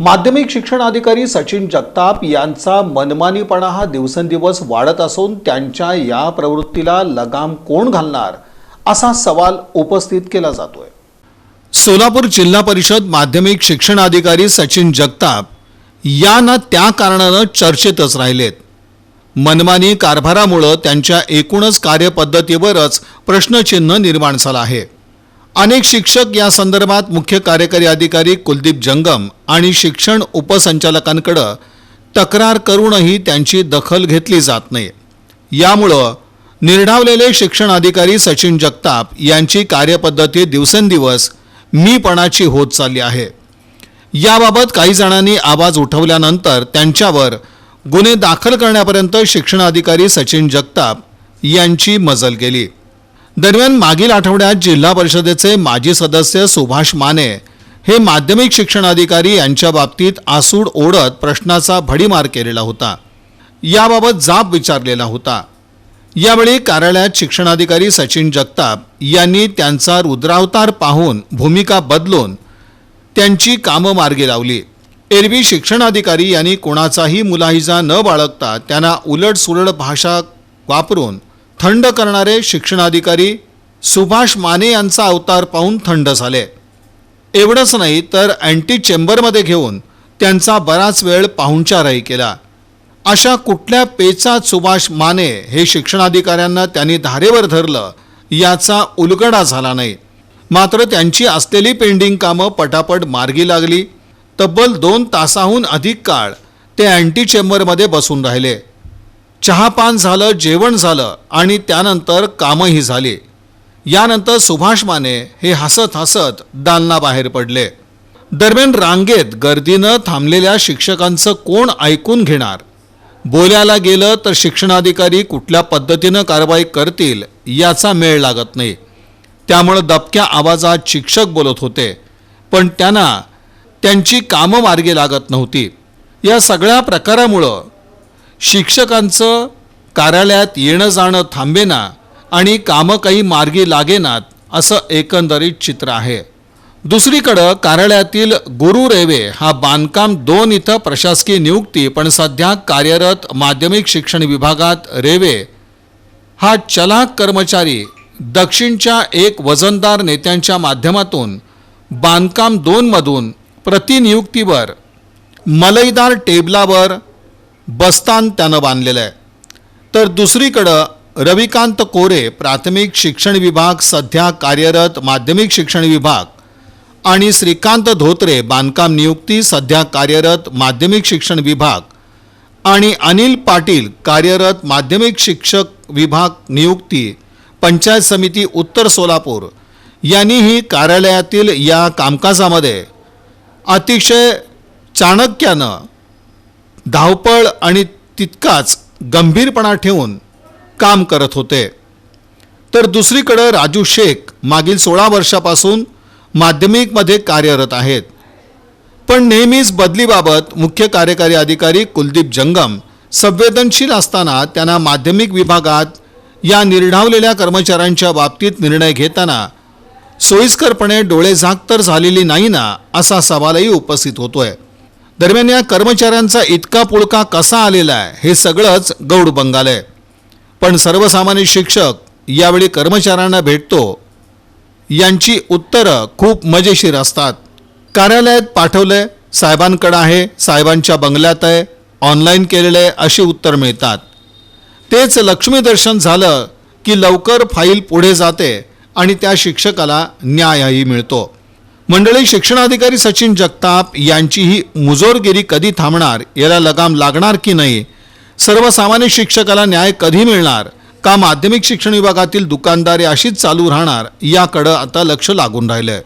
माध्यमिक शिक्षण अधिकारी सचिन जगताप यांचा मनमानीपणा हा दिवसेंदिवस वाढत असून त्यांच्या या प्रवृत्तीला लगाम कोण घालणार असा सवाल उपस्थित केला जातोय. सोलापूर जिल्हा परिषद माध्यमिक शिक्षण अधिकारी सचिन जगताप या ना त्या कारणानं चर्चेतच राहिलेत. मनमानी कारभारामुळं त्यांच्या एकूणच कार्यपद्धतीवरच प्रश्नचिन्ह निर्माण झालं आहे. अनेक शिक्षक या संदर्भात मुख्य कार्यकारी अधिकारी कुलदीप जंगम आणि शिक्षण उपसंचालकांकडं तक्रार करूनही त्यांची दखल घेतली जात नाही. यामुळं निर्णावलेले शिक्षण अधिकारी सचिन जगताप यांची कार्यपद्धती दिवसेंदिवस मीपणाची होत चालली आहे. याबाबत काही जणांनी आवाज उठवल्यानंतर त्यांच्यावर गुन्हे दाखल करण्यापर्यंत शिक्षण अधिकारी सचिन जगताप यांची मजल गेली. दरम्यान मागील आठवड्यात जिल्हा परिषदेचे माजी सदस्य सुभाष माने हे माध्यमिक शिक्षणाधिकारी यांच्या बाबतीत आसूड ओढत प्रश्नाचा भडीमार केलेला होता. याबाबत जाब विचारलेला होता. यावेळी कार्यालयात शिक्षणाधिकारी सचिन जगताप यांनी त्यांचा रुद्रावतार पाहून भूमिका बदलून त्यांची कामं मार्गी लावली. एरवी शिक्षणाधिकारी यांनी कोणाचाही मुलाहिजा न बाळगता त्यांना उलटसुलट भाषा वापरून थंड करणारे शिक्षणाधिकारी सुभाष माने यांचा अवतार पाहून थंड झाले. एवढंच नाही तर अँटी चेंबरमध्ये घेऊन त्यांचा बराच वेळ पाहुणचारही केला. अशा कुठल्या पेचात सुभाष माने हे शिक्षणाधिकाऱ्यांना त्यांनी धारेवर धरलं याचा उलगडा झाला नाही. मात्र त्यांची असलेली पेंडिंग कामं पटापट मार्गी लागली. तब्बल दोन तासाहून अधिक काळ ते अँटी चेंबरमध्ये बसून राहिले. चहापान झालं जेवण झालं आणि त्यानंतर कामंही झाली. यानंतर सुभाष माने हे हसत हसत दालना बाहेर पडले. दरम्यान रांगेत गर्दीनं थांबलेल्या शिक्षकांचं कोण ऐकून घेणार? बोलायला गेलं तर शिक्षणाधिकारी कुठल्या पद्धतीनं कारवाई करतील याचा मेळ लागत नाही. त्यामुळं दबक्या आवाजात शिक्षक बोलत होते. पण त्यांना त्यांची कामं मार्गी लागत नव्हती. या सगळ्या प्रकारामुळं शिक्षकांचं कार्यालयात येणं जाणं थांबेना आणि कामं काही मार्गी लागेनात असं एकंदरीत चित्र आहे. दुसरीकडं कार्यालयातील गुरु रेवे हा बांधकाम दोन इथं प्रशासकीय नियुक्ती पण सध्या कार्यरत माध्यमिक शिक्षण विभागात रेवे. हा चलाक कर्मचारी दक्षिणच्या एक वजनदार नेत्यांच्या माध्यमातून बांधकाम दोनमधून प्रतिनियुक्तीवर मलईदार टेबलावर बस्तान त्यानं बांधलेलं आहे. तर दुसरीकडं रविकांत कोरे प्राथमिक शिक्षण विभाग सध्या कार्यरत माध्यमिक शिक्षण विभाग आणि श्रीकांत धोत्रे बांधकाम नियुक्ती सध्या कार्यरत माध्यमिक शिक्षण विभाग आणि अनिल पाटील कार्यरत माध्यमिक शिक्षक विभाग नियुक्ती पंचायत समिती उत्तर सोलापूर यांनीही कार्यालयातील या कामकाजामध्ये अतिशय चाणक्यानं धावपळ आणि तितकाच गंभीरपणा ठेवून काम करत होते. तर दुसरीकडं राजू शेख मागील सोळा वर्षापासून माध्यमिकमध्ये कार्यरत आहेत. पण नेहमीच बदलीबाबत मुख्य कार्यकारी अधिकारी कुलदीप जंगम संवेदनशील असताना त्यांना माध्यमिक विभागात या निर्ढावलेल्या कर्मचाऱ्यांच्या बाबतीत निर्णय घेताना सोयीस्करपणे डोळे झाक तर झालेली नाही ना असा सवालही उपस्थित होतोय. दरम्यान या कर्मचाऱ्यांचा इतका पुळका कसा आलेला आहे हे सगळंच गौड बंगाल आहे. पण सर्वसामान्य शिक्षक यावेळी कर्मचाऱ्यांना भेटतो. यांची उत्तरं खूप मजेशीर असतात. कार्यालयात पाठवलंय साहेबांकडं आहे साहेबांच्या बंगल्यात आहे ऑनलाईन केलेलं आहे अशी उत्तर मिळतात. तेच लक्ष्मीदर्शन झालं की लवकर फाईल पुढे जाते आणि त्या शिक्षकाला न्यायही मिळतो. मंडळी शिक्षणाधिकारी सचिन जगताप यांची ही मुजोरगिरी कधी थांबणार याला लगाम लागणार की नाही? सर्वसामान्य शिक्षकाला न्याय कधी मिळणार? का माध्यमिक शिक्षण विभागातील दुकानदारी अशीच चालू राहणार? याकडं आता लक्ष लागून राहिलं आहे